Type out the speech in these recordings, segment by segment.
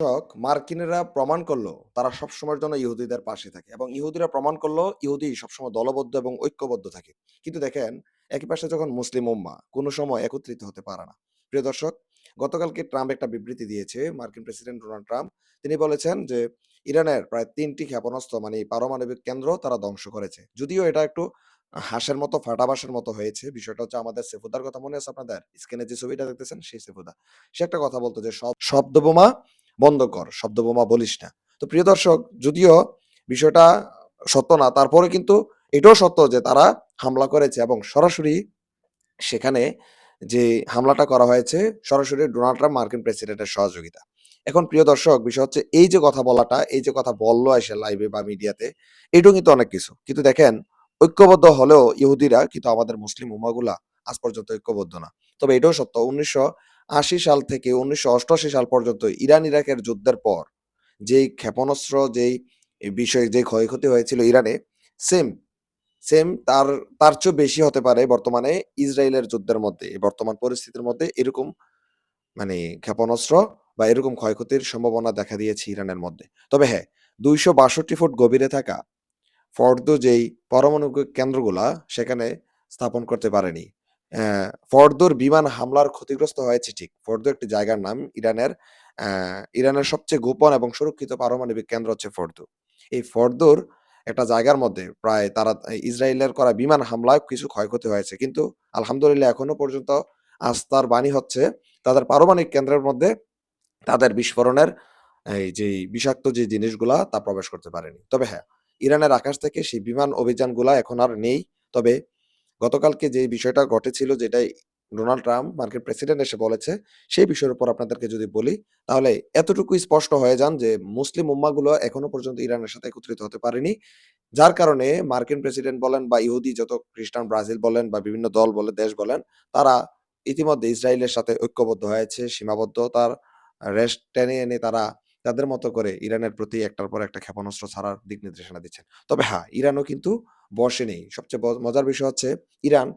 দর্শক, মার্কিনিরা প্রমাণ করল তারা সবসময়ের জন্য ইহুদিদের পাশে থাকে এবং ইহুদিরা প্রমাণ করল ইহুদি সবসময় দলবদ্ধ এবং ঐক্যবদ্ধ থাকে। কিন্তু দেখেন একই পাশে যখন মুসলিম উম্মাহ কোনো সময় একত্রিত হতে পারে না। প্রিয় দর্শক, গতকালকে ট্রাম্প একটা বিবৃতি দিয়েছে মার্কিন প্রেসিডেন্ট ডোনাল্ড ট্রাম্প। তিনি বলেছেন যে ইরানের প্রায় ৩ টি ক্ষেপণাস্ত্র মানে পারমাণবিক কেন্দ্র তারা ধ্বংস করেছে। যদিও এটা একটু হাঁসের মতো ফাটাবাসের মতো হয়েছে। বিষয়টা হচ্ছে আমাদের সেফুদার কথা মনে আছে আপনাদের? স্ক্রিনে যে ছবিটা দেখতেছেন সেই সেফুদা। সে একটা কথা বলতো যে "শব শব্দবোমা বন্ধ কর। শব্দবোমা বলিস না।" তো প্রিয় দর্শক যদিও বিষয়টা সত্য না তারপরে কিন্তু এটাও সত্য যে তারা হামলা করেছে এবং সরাসরি সেখানে যে হামলাটা করা হয়েছে সরাসরি ডোনাল্ড ট্রাম্প মার্কিন প্রেসিডেন্টের সহযোগিতা। এখন প্রিয় দর্শক বিষয় হচ্ছে এই যে কথা বলাটা, এই যে কথা বলল এসে লাইভে বা মিডিয়াতে এটাও কিন্তু অনেক কিছু। কিন্তু দেখেন ঐক্যবদ্ধ হলেও ইহুদিরা কিন্তু আমাদের মুসলিম উম্মাহগুলা আজ পর্যন্ত ঐক্যবদ্ধ না। তবে এটাও সত্য ১৯৮০ সাল থেকে ১৯৮৮ সাল পর্যন্ত ইরান-ইরাকের যুদ্ধের পর যেই ক্ষেপণাস্ত্র যেই বিষয়ে যে ক্ষয়ক্ষতি হয়েছিল ইরানে সেম, সেম তার তার চেয়েও বেশি হতে পারে বর্তমানে ইসরায়েলের যুদ্ধের মধ্যে। বর্তমান পরিস্থিতির মধ্যে এরকম মানে ক্ষেপণাস্ত্র বা এরকম ক্ষয়ক্ষতির সম্ভাবনা দেখা দিয়েছে ইরানের মধ্যে। তবে হ্যাঁ, ২৬২ ফুট গভীরে থাকা ফর্দ যেই পারমাণবিক কেন্দ্রগুলা সেখানে স্থাপন করতে পারেনি। ফর্দোর বিমান হামলার ক্ষতিগ্রস্ত হয়েছে ঠিক। ফর্দো একটি জায়গার নাম ইরানের ইরানের সবচেয়ে গোপন এবং সুরক্ষিত পারমাণবিক কেন্দ্র হচ্ছে ফর্দো। এই ফর্দোর একটা জায়গার মধ্যে প্রায় তারা ইসরায়েলের করা বিমান হামলায় কিছু ক্ষয়ক্ষতি হয়েছে। কিন্তু আলহামদুলিল্লাহ এখনও পর্যন্ত আস্থার বাণী হচ্ছে তাদের পারমাণবিক কেন্দ্রের মধ্যে তাদের বিস্ফোরণের এই যেই বিষাক্ত যে জিনিসগুলা তা প্রবেশ করতে পারেনি। তবে হ্যাঁ, ইরানের আকাশ থেকে সেই বিমান অভিযানগুলা এখন আর নেই। তবে গতকালকে যে বিষয়টা ঘটেছিল যেটাই ডোনাল্ড ট্রাম্প মার্কিন প্রেসিডেন্ট এসে বলেছে, সেই বিষয়ের উপর আপনাদেরকে যদি বলি তাহলে এতটুকু স্পষ্ট হয়ে যান যে মুসলিম উম্মাহগুলো এখনও পর্যন্ত ইরানের সাথে একত্রিত হতে পারেনি। যার কারণে মার্কিন প্রেসিডেন্ট বলেন বা ইহুদি যত খ্রিস্টান ব্রাজিল বলেন বা বিভিন্ন দল বলেন, দেশ বলেন তারা ইতিমধ্যে ইসরায়েলের সাথে ঐক্যবদ্ধ হয়েছে। সীমাবদ্ধতার রেশ টেনে এনে তারা তাদের মতো করে ইরানের প্রতি একটার পর একটা ক্ষেপণাস্ত্র ছাড়ার দিক নির্দেশনা দিচ্ছেন। তবে হ্যাঁ, ইরানও কিন্তু বসে নেই। সবচেয়ে মজার বিষয় হচ্ছে ইরান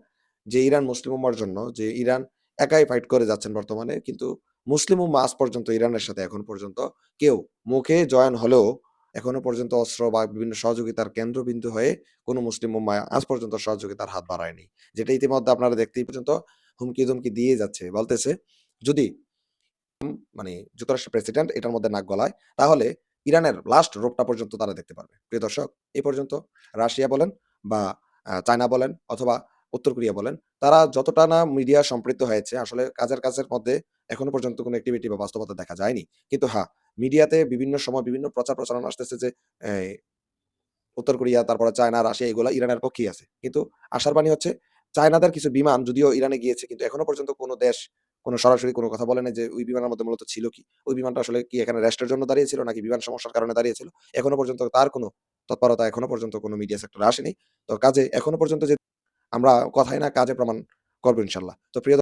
যে ইরান মুসলিম উম্মার জন্য যে ইরান একাই ফাইট করে যাচ্ছেন বর্তমানে। কিন্তু মুসলিম উম্মাহ আজ পর্যন্ত ইরানের সাথে এখন পর্যন্ত কেউ মুখে জয়েন হলেও এখনও পর্যন্ত অস্ত্র বা বিভিন্ন সহযোগিতার কেন্দ্রবিন্দু হয়ে কোন মুসলিম উম্মা আজ পর্যন্ত সহযোগিতার হাত বাড়ায়নি। যেটা ইতিমধ্যে আপনারা দেখতেই পর্যন্ত হুমকি ধুমকি দিয়ে যাচ্ছে। বলতেছে যদি মানে যুক্তরাষ্ট্রের প্রেসিডেন্ট এটার মধ্যে নাক গলায় তাহলে ইরানের লাস্ট রূপটা পর্যন্ত তারা দেখতে পারবে। প্রিয় দর্শক, এ পর্যন্ত রাশিয়া বলেন বা চায়না বলেন অথবা উত্তর কোরিয়া বলেন, তারা যতটা না মিডিয়া সম্পৃক্ত হয়েছে আসলে কাজের, কাজের মধ্যে এখনও পর্যন্ত কোনো অ্যাক্টিভিটি বা বাস্তবতা দেখা যায়নি। কিন্তু হ্যাঁ, মিডিয়াতে বিভিন্ন সময় বিভিন্ন প্রচার প্রচারণা আসতেছে যে উত্তর কোরিয়া, তারপরে চায়না, রাশিয়া এগুলা ইরানের পক্ষেই আছে। কিন্তু আশার বাণী হচ্ছে চায়নাদের কিছু বিমান যদিও ইরানে গিয়েছে কিন্তু এখনও পর্যন্ত কোনো দেশ কোন সরাসরি কোনো কথা বলে না যে, ওই বিমানের মধ্যে মূলত ছিল কি? ওই বিমানটা আসলে কি এখানে রেস্টের জন্য দাঁড়িয়েছিল নাকি বিমান সমস্যার কারণে দাঁড়িয়েছিল? এখনও পর্যন্ত তার কোনো তৎপরতা এখনও পর্যন্ত কোনো মিডিয়া সেক্টরে আসেনি। তো কাজে এখনও পর্যন্ত যে, আমরা কথাই না, কাজে প্রমাণ করব ইনশাল্লাহ তো প্রিয়